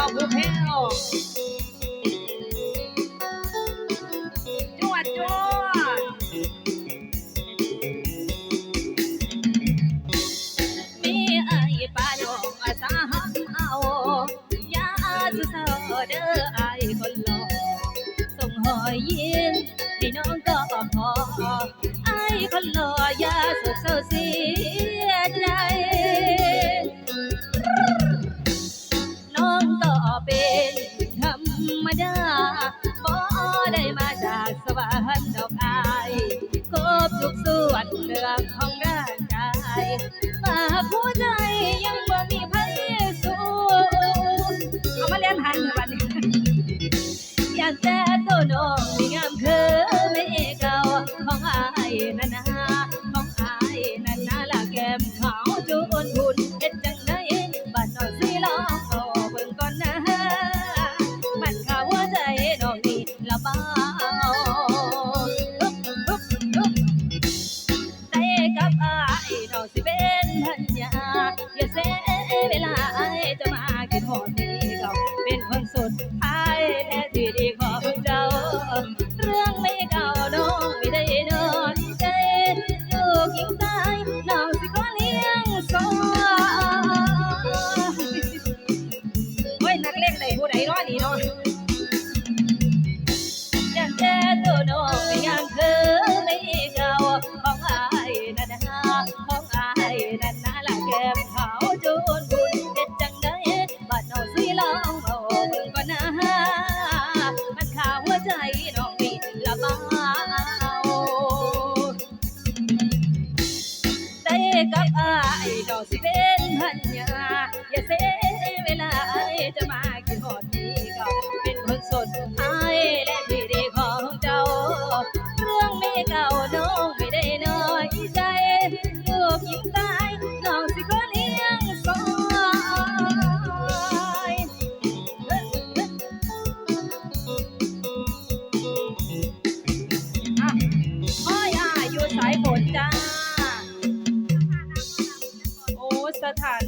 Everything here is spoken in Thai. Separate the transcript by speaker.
Speaker 1: าวผู้แพ้วจวดจวดมีไอ้ปานองอาสาหักเอายาสุเศร้าเด้อไอ้คนหล่อส่งหอยยิ้มให้น้องก็พอไอ้คนหล่อยาโศกเศร้าเธรรมดาบ่ได้มาจากสวรรค์ดอกอายครบทุกส่วนเรื่องของร่างกายมากหัวใจยังบ่มีไผสู้เอามาเล่นหันบัดนี้อยากแต่ตัวน้องมีงามคือไม่เก่าของอายนั่น เป็นพันยาอย่าเสียเวลาจะมากินหอดนี้ก็เป็นคนสดท้ายและที่ดีของเจ้า เรื่องไม่เก่า ถาน